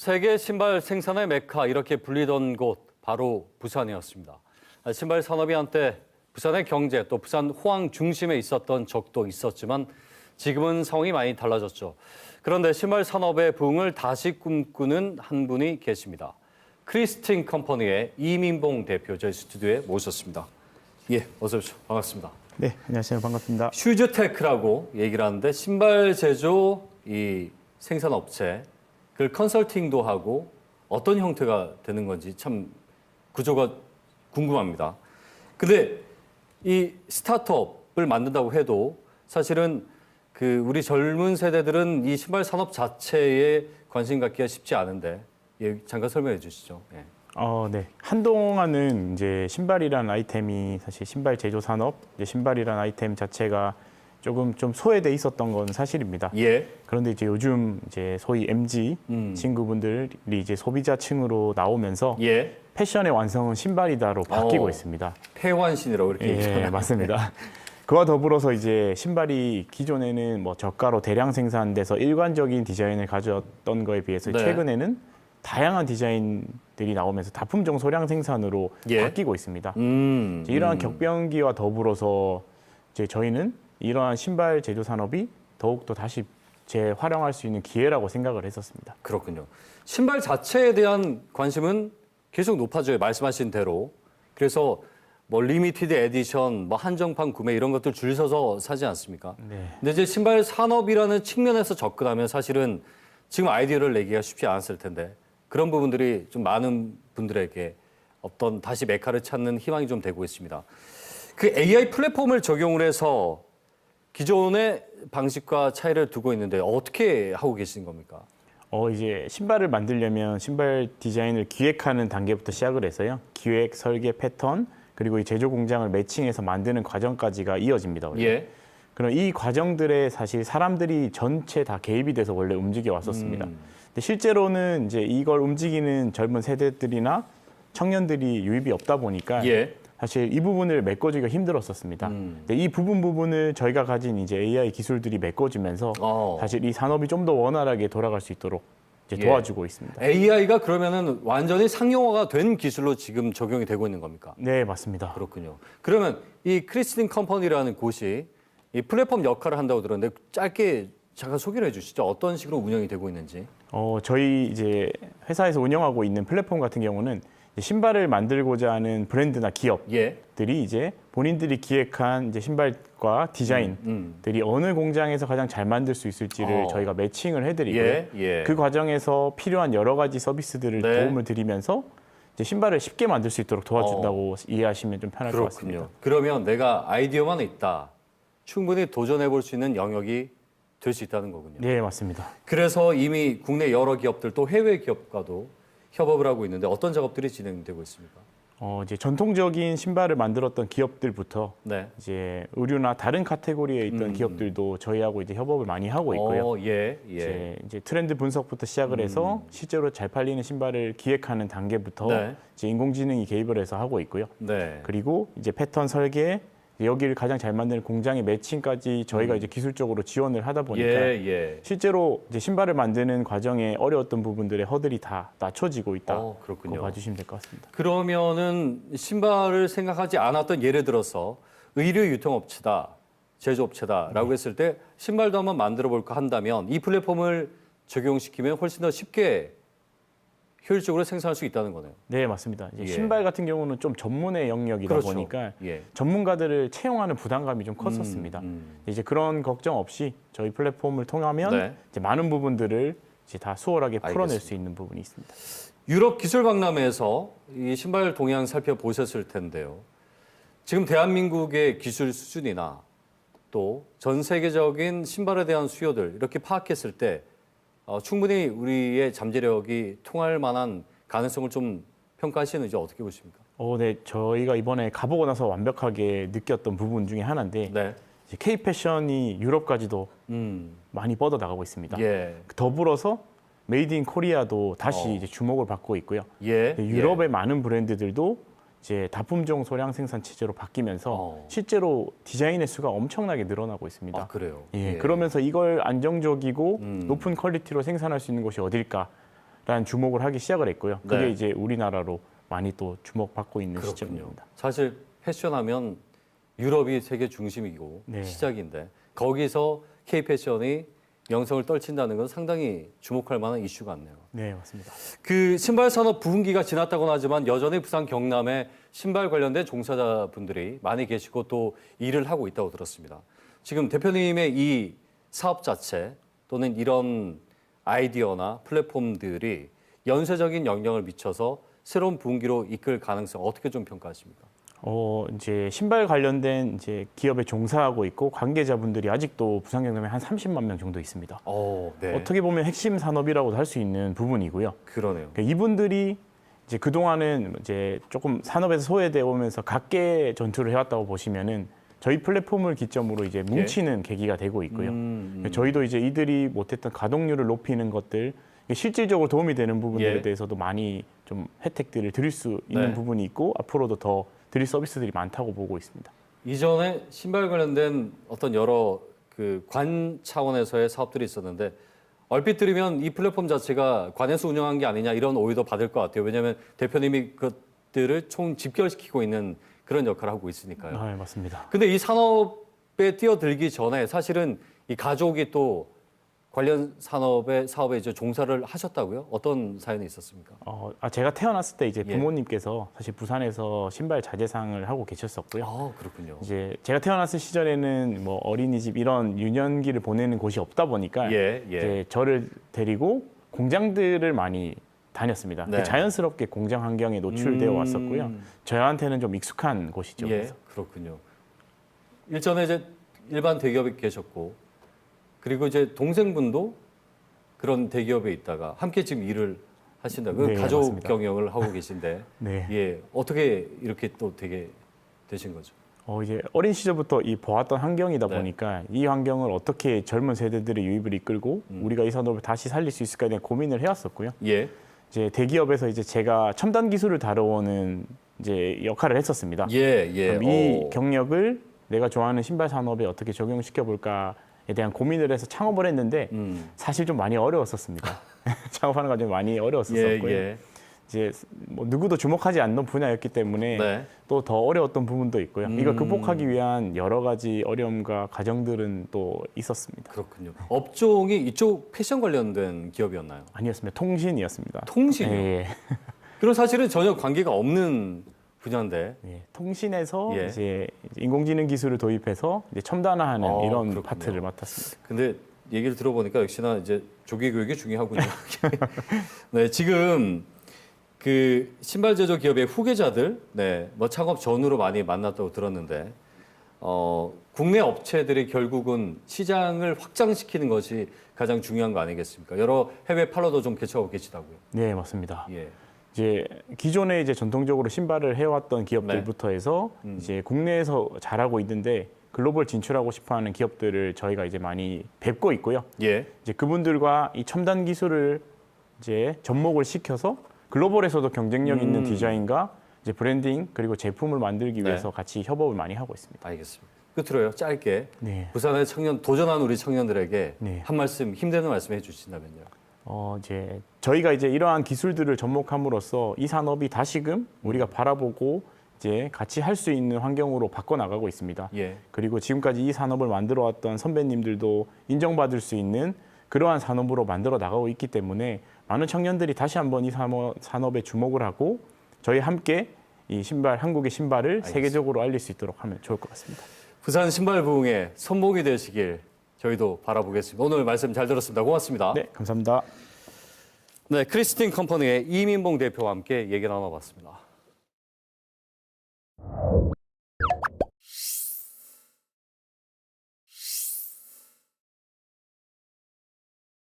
세계 신발 생산의 메카 이렇게 불리던 곳 바로 부산이었습니다. 신발 산업이 한때 부산의 경제 또 부산 호황 중심에 있었던 적도 있었지만 지금은 상황이 많이 달라졌죠. 그런데 신발 산업의 부흥을 다시 꿈꾸는 한 분이 계십니다. 크리스틴 컴퍼니의 이민봉 대표 저희 스튜디오에 모셨습니다. 예, 어서 오십시오. 반갑습니다. 네, 안녕하세요. 반갑습니다. 슈즈테크라고 얘기를 하는데 신발 제조 이 생산 업체 그 컨설팅도 하고 어떤 형태가 되는 건지 참 구조가 궁금합니다. 근데 이 스타트업을 만든다고 해도 사실은 그 우리 젊은 세대들은 이 신발 산업 자체에 관심 갖기가 쉽지 않은데 예, 잠깐 설명해 주시죠. 예. 어, 네. 한동안은 이제 신발이라는 아이템이 사실 신발 제조 산업, 신발이라는 아이템 자체가 조금 좀 소외돼 있었던 건 사실입니다. 예. 그런데 이제 요즘 이제 소위 MG 음. 친구분들이 이제 소비자층으로 나오면서 예. 패션의 완성은 신발이다로 바뀌고 어. 있습니다. 폐완신이라고 이렇게 예, 얘기하잖아요. 맞습니다. 그와 더불어서 이제 신발이 기존에는 뭐 저가로 대량 생산돼서 일관적인 디자인을 가졌던 거에 비해서 네. 최근에는 다양한 디자인들이 나오면서 다품종 소량 생산으로 예. 바뀌고 있습니다. 음. 이러한 음. 격변기와 더불어서 이제 저희는 이러한 신발 제조 산업이 더욱더 다시 재활용할 수 있는 기회라고 생각을 했었습니다. 그렇군요. 신발 자체에 대한 관심은 계속 높아져요. 말씀하신 대로. 그래서 뭐 리미티드 에디션, 뭐 한정판 구매 이런 것들 줄 서서 사지 않습니까? 네. 근데 이제 신발 산업이라는 측면에서 접근하면 사실은 지금 아이디어를 내기가 쉽지 않았을 텐데 그런 부분들이 좀 많은 분들에게 어떤 다시 메카를 찾는 희망이 좀 되고 있습니다. 그 AI 플랫폼을 적용을 해서 기존의 방식과 차이를 두고 있는데 어떻게 하고 계신 겁니까? 어 이제 신발을 만들려면 신발 디자인을 기획하는 단계부터 시작을 해서요. 기획, 설계, 패턴 그리고 이 제조 공장을 매칭해서 만드는 과정까지가 이어집니다. 원래. 예. 그럼 이 과정들에 사실 사람들이 전체 다 개입이 돼서 원래 움직여 왔었습니다. 음. 근데 실제로는 이제 이걸 움직이는 젊은 세대들이나 청년들이 유입이 없다 보니까 예. 사실 이 부분을 메꿔주기가 힘들었었습니다. 음. 근데 이 부분 부분을 저희가 가진 이제 AI 기술들이 메꿔주면서 어. 사실 이 산업이 좀 더 원활하게 돌아갈 수 있도록 이제 예. 도와주고 있습니다. AI가 그러면은 완전히 상용화가 된 기술로 지금 적용이 되고 있는 겁니까? 네, 맞습니다. 그렇군요. 그러면 이 크리스틴 컴퍼니라는 곳이 이 플랫폼 역할을 한다고 들었는데 짧게 잠깐 소개를 해주시죠. 어떤 식으로 운영이 되고 있는지. 어, 저희 이제 회사에서 운영하고 있는 플랫폼 같은 경우는 신발을 만들고자 하는 브랜드나 기업들이 예. 이제 본인들이 기획한 이제 신발과 디자인들이 음. 어느 공장에서 가장 잘 만들 수 있을지를 어. 저희가 매칭을 해드리고요. 예. 예. 그 과정에서 필요한 여러 가지 서비스들을 네. 도움을 드리면서 이제 신발을 쉽게 만들 수 있도록 도와준다고 이해하시면 좀 편할 것 같습니다. 어. 그렇군요. 그러면 내가 아이디어만 있다. 충분히 도전해 볼 수 있는 영역이 될 수 있다는 거군요. 네, 맞습니다. 그래서 이미 국내 여러 기업들 또 해외 기업과도 협업을 하고 있는데 어떤 작업들이 진행되고 있습니까? 어, 이제 전통적인 신발을 만들었던 기업들부터 네. 이제 의류나 다른 카테고리에 있던 음. 기업들도 저희하고 이제 협업을 많이 하고 있고요. 어, 예, 예. 이제, 이제 트렌드 분석부터 시작을 해서 실제로 잘 팔리는 신발을 기획하는 단계부터 네. 이제 인공지능이 개입을 해서 하고 있고요. 네. 그리고 이제 패턴 설계 여기를 가장 잘 만드는 공장의 매칭까지 저희가 이제 기술적으로 지원을 하다 보니까 음. 예, 예. 실제로 이제 신발을 만드는 과정에 어려웠던 부분들의 허들이 다 낮춰지고 있다. 어, 그렇군요. 봐주시면 될 것 같습니다. 그러면은 신발을 생각하지 않았던 예를 들어서 의류 유통업체다, 제조업체다라고 네. 했을 때 신발도 한번 만들어 볼까 한다면 이 플랫폼을 적용시키면 훨씬 더 쉽게 효율적으로 생산할 수 있다는 거네요. 네, 맞습니다. 이제 예. 신발 같은 경우는 좀 전문의 영역이다 그렇죠. 보니까 예. 전문가들을 채용하는 부담감이 좀 컸었습니다. 음, 이제 그런 걱정 없이 저희 플랫폼을 통하면 네. 이제 많은 부분들을 이제 다 수월하게 풀어낼 알겠습니다. 수 있는 부분이 있습니다. 유럽 기술 박람회에서 이 신발 동향 살펴보셨을 텐데요. 지금 대한민국의 기술 수준이나 또 전 세계적인 신발에 대한 수요들 이렇게 파악했을 때 어, 충분히 우리의 잠재력이 통할 만한 가능성을 좀 평가하시는지 어떻게 보십니까? 어, 네, 저희가 이번에 가보고 나서 완벽하게 느꼈던 부분 중에 하나인데 네. 이제 K 패션이 유럽까지도 음. 많이 뻗어 나가고 있습니다. 예. 더불어서 메이드 인 코리아도 다시 어. 이제 주목을 받고 있고요. 예. 유럽의 많은 브랜드들도 이제 다품종 소량 생산 체제로 바뀌면서 어. 실제로 디자인의 수가 엄청나게 늘어나고 있습니다. 아, 그래요. 예, 그러면서 이걸 안정적이고 음. 높은 퀄리티로 생산할 수 있는 곳이 어딜까라는 라는 주목을 하기 시작을 했고요. 그게 네. 이제 우리나라로 많이 또 주목받고 있는 그렇군요. 시점입니다. 사실 패션하면 유럽이 세계 중심이고 네. 시작인데 거기서 K 패션이 명성을 떨친다는 건 상당히 주목할 만한 이슈 같네요. 네, 맞습니다. 그 신발 산업 부흥기가 지났다고는 하지만 여전히 부산 경남에 신발 관련된 종사자분들이 많이 계시고 또 일을 하고 있다고 들었습니다. 지금 대표님의 이 사업 자체 또는 이런 아이디어나 플랫폼들이 연쇄적인 영향을 미쳐서 새로운 부흥기로 이끌 가능성 어떻게 좀 평가하십니까? 어, 이제 신발 관련된 이제 기업에 종사하고 있고 관계자분들이 아직도 부산 경남에 한 30만 명 정도 있습니다. 어, 네. 어떻게 보면 핵심 산업이라고도 할 수 있는 부분이고요. 그러네요. 그러니까 이분들이 이제 그동안은 이제 조금 산업에서 소외되어 오면서 각계 전투를 해왔다고 보시면은 저희 플랫폼을 기점으로 이제 뭉치는 계기가 되고 있고요. 예. 음, 그러니까 저희도 이제 이들이 못했던 가동률을 높이는 것들 실질적으로 도움이 되는 부분들에 예. 대해서도 많이 좀 혜택들을 드릴 수 있는 네. 부분이 있고 앞으로도 더 드릴 서비스들이 많다고 보고 있습니다. 이전에 신발 관련된 어떤 여러 그 관 차원에서의 사업들이 있었는데 얼핏 들으면 이 플랫폼 자체가 관에서 운영한 게 아니냐 이런 오해도 받을 것 같아요. 왜냐하면 대표님이 그것들을 총 집결시키고 있는 그런 역할을 하고 있으니까요. 아, 네, 맞습니다. 근데 이 산업에 뛰어들기 전에 사실은 이 가족이 또 관련 산업의 사업에 이제 종사를 하셨다고요? 어떤 사연이 있었습니까? 어, 아, 제가 태어났을 때 이제 예. 부모님께서 사실 부산에서 신발 자재상을 하고 계셨었고요. 아 그렇군요. 이제 제가 태어났을 시절에는 뭐 어린이집 이런 유년기를 보내는 곳이 없다 보니까 예 예. 이제 저를 데리고 공장들을 많이 다녔습니다. 네. 자연스럽게 공장 환경에 노출되어 음, 왔었고요. 저한테는 좀 익숙한 곳이죠. 예, 그래서. 그렇군요. 일전에 이제 일반 대기업에 계셨고 그리고 이제 동생분도 그런 대기업에 있다가 함께 지금 일을 하신다. 그 네, 가족 맞습니다. 경영을 하고 계신데 네. 예 어떻게 이렇게 또 되게 되신 거죠? 어, 이제 어린 시절부터 이 보았던 환경이다 네. 보니까 이 환경을 어떻게 젊은 세대들의 유입을 이끌고 음. 우리가 이 산업을 다시 살릴 수 있을까에 대한 고민을 해왔었고요. 예, 이제 대기업에서 이제 제가 첨단 기술을 다뤄오는 이제 역할을 했었습니다. 예, 예. 그럼 이 어, 경력을 내가 좋아하는 신발 산업에 어떻게 적용시켜 볼까에 대한 고민을 해서 창업을 했는데 음, 사실 좀 많이 어려웠었습니다. 창업하는 과정이 많이 예, 어려웠었고요. 예. 이제 뭐 누구도 주목하지 않는 분야였기 때문에 네. 또더 어려웠던 부분도 있고요. 이걸 음. 극복하기 위한 여러 가지 어려움과 과정들은 또 있었습니다. 그렇군요. 업종이 이쪽 패션 관련된 기업이었나요? 아니었습니다. 통신이었습니다. 통신이요. 예, 그럼 사실은 전혀 관계가 없는 분야인데 예. 통신에서 예. 이제 인공지능 기술을 도입해서 이제 첨단화하는 어, 이런 그렇군요. 파트를 맡았습니다. 근데 얘기를 들어보니까 역시나 이제 조기 교육이 중요하군요. 네, 지금 그 신발 제조 기업의 후계자들, 네, 뭐 창업 전후로 많이 만났다고 들었는데, 어, 국내 업체들이 결국은 시장을 확장시키는 것이 가장 중요한 거 아니겠습니까? 여러 해외 팔로도 좀 개척하고 계시다고요. 네, 맞습니다. 예, 이제 기존에 이제 전통적으로 신발을 해왔던 기업들부터 해서 네. 음. 이제 국내에서 잘하고 있는데 글로벌 진출하고 싶어하는 기업들을 저희가 이제 많이 뵙고 있고요. 예, 이제 그분들과 이 첨단 기술을 이제 접목을 시켜서 글로벌에서도 경쟁력 있는 음. 디자인과 이제 브랜딩 그리고 제품을 만들기 네. 위해서 같이 협업을 많이 하고 있습니다. 알겠습니다. 끝으로요, 짧게 네. 부산의 청년 도전한 우리 청년들에게 네. 한 말씀 힘되는 말씀 해주신다면요. 어 이제 저희가 이제 이러한 기술들을 접목함으로써 이 산업이 다시금 우리가 바라보고 이제 같이 할 수 있는 환경으로 바꿔 나가고 있습니다. 예, 그리고 지금까지 이 산업을 만들어 왔던 선배님들도 인정받을 수 있는 그러한 산업으로 만들어 나가고 있기 때문에 많은 청년들이 다시 한번 이 산업, 산업에 주목을 하고 저희 함께 이 신발 한국의 신발을 알겠습니다. 세계적으로 알릴 수 있도록 하면 좋을 것 같습니다. 부산 신발 부흥의 선봉이 되시길 저희도 바라보겠습니다. 오늘 말씀 잘 들었습니다. 고맙습니다. 네, 감사합니다. 네, 크리스틴 컴퍼니의 이민봉 대표와 함께 얘기 나눠봤습니다.